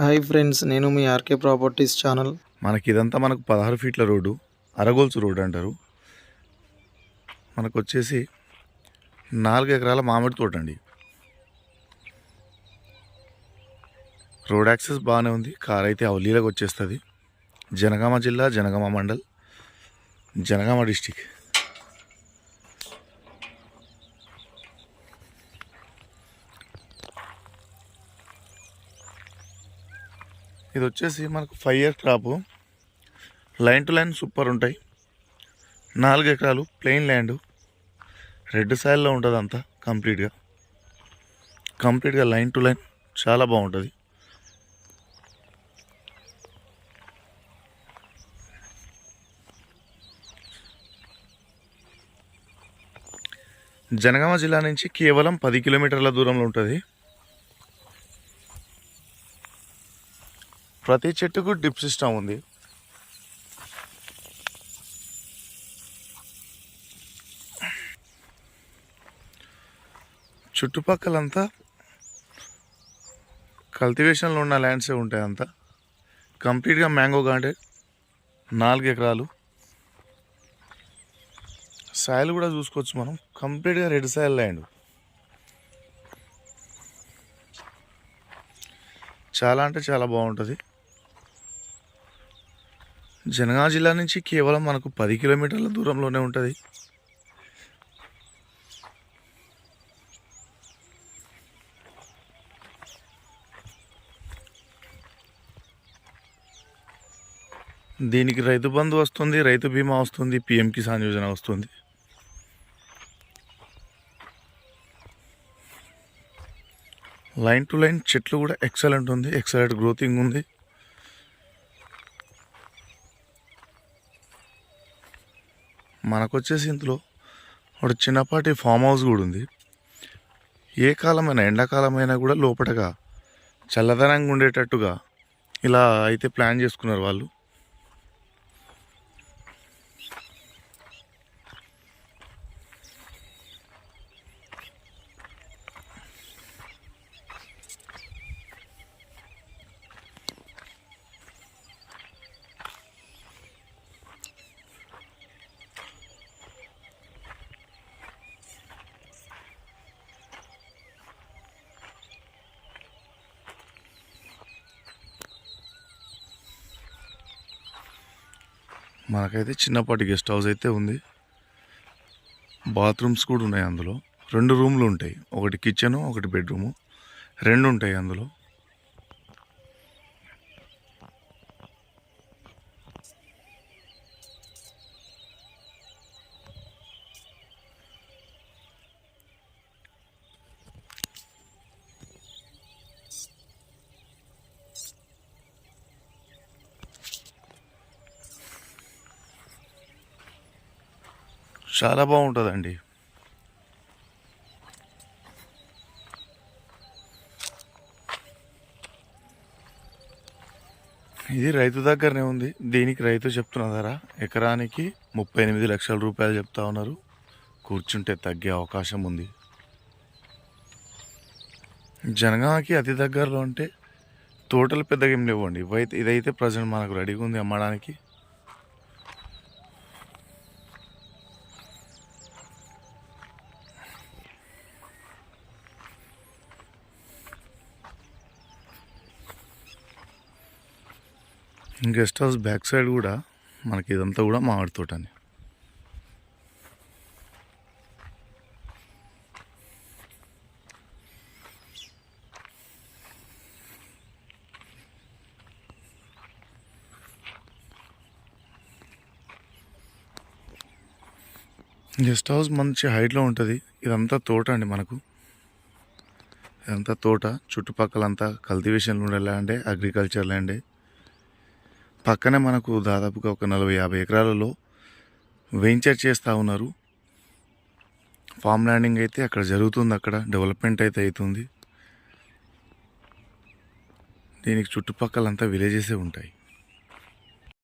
Hi friends నేను మీ RK properties channel. మనకి ఇదంతా మనకు పదహారు ఫీట్ల రోడ్డు అరగోల్స్ రోడ్ అంటారు. మనకు వచ్చేసి నాలుగు ఎకరాల మామిడి తోట అండి. రోడ్ యాక్సెస్ బాగానే ఉంది కార్ అయితే అవలీలకు వచ్చేస్తుంది. జనగామ జిల్లా జనగామ మండల్ జనగామ డిస్టిక్. ఇది వచ్చేసి మనకు five year crop line to line super ఉంటాయి. నాలుగు ఎకరాలు ప్లెయిన్ ల్యాండ్ రెడ్ సాయిల్లో ఉంటుంది అంతా కంప్లీట్గా కంప్లీట్గా లైన్ టు లైన్ చాలా బాగుంటుంది. జనగామ జిల్లా నుంచి కేవలం పది కిలోమీటర్ల దూరంలో ఉంటుంది. ప్రతి చెట్టుకు డిప్ సిస్టమ్ ఉంది. చుట్టుపక్కలంతా కల్టివేషన్లో ఉన్న ల్యాండ్సే ఉంటాయి అంతా కంప్లీట్గా మ్యాంగో గార్డెన్ నాలుగు ఎకరాలు. సాయిల్ కూడా చూసుకోవచ్చు మనం. కంప్లీట్గా రెడ్ సాయిల్ ల్యాండ్. చాలా అంటే చాలా బాగుంటుంది. జనగా జిల్లా నుంచి కేవలం మనకు పది కిలోమీటర్ల దూరంలోనే ఉంటుంది. దీనికి రైతు బంధు వస్తుంది రైతు బీమా వస్తుంది పిఎం కిసాన్ యోజన వస్తుంది. లైన్ టు లైన్ చెట్లు కూడా ఎక్సలెంట్ ఉంది ఎక్సలెంట్ గ్రోతింగ్ ఉంది. మనకు వచ్చేసి ఇందులో ఒక చిన్నపాటి ఫామ్ హౌస్ కూడా ఉంది ఏ కాలమైనా ఎండాకాలమైనా కూడా లోపటగా చల్లదనంగా ఉండేటట్టుగా ఇలా అయితే ప్లాన్ చేసుకున్నారు వాళ్ళు. మనకైతే చిన్నపాటి గెస్ట్ హౌస్ అయితే ఉంది. బాత్రూమ్స్ కూడా ఉన్నాయి అందులో. రెండు రూమ్లు ఉంటాయి. ఒకటి కిచెను ఒకటి బెడ్రూము. రెండు ఉంటాయి అందులో. చాలా బాగుంటుందండి. ఇది రైతు దగ్గరనే ఉంది. దీనికి రైతు చెప్తున్న ధర ఎకరానికి ముప్పై ఎనిమిది లక్షల రూపాయలు చెప్తా ఉన్నారు. కూర్చుంటే తగ్గే అవకాశం ఉంది. జనగామకి అతి దగ్గరలో అంటే తోటలు పెద్దగా ఏం లేవండి. ఇవైతే ఇదైతే ప్రజెంట్ మనకు రెడీగా ఉంది అమ్మడానికి. గెస్ట్ హౌస్ బ్యాక్ సైడ్ కూడా మనకి ఇదంతా కూడా మామిడి తోటని. గెస్ట్ హౌస్ మంచి హైట్లో ఉంటుంది. ఇదంతా తోట అండి మనకు. ఇదంతా తోట చుట్టుపక్కలంతా కల్టివేషన్లు ఉండే ల్యాండే అగ్రికల్చర్ ల్యాండే. పక్కనే మనకు దాదాపుగా ఒక నలభై యాభై ఎకరాలలో వెంచర్ చేస్తూ ఉన్నారు. ఫామ్ ల్యాండింగ్ అయితే అక్కడ జరుగుతుంది అక్కడ డెవలప్మెంట్ అయితే అవుతుంది. దీనికి చుట్టుపక్కలంతా విలేజెసే ఉంటాయి.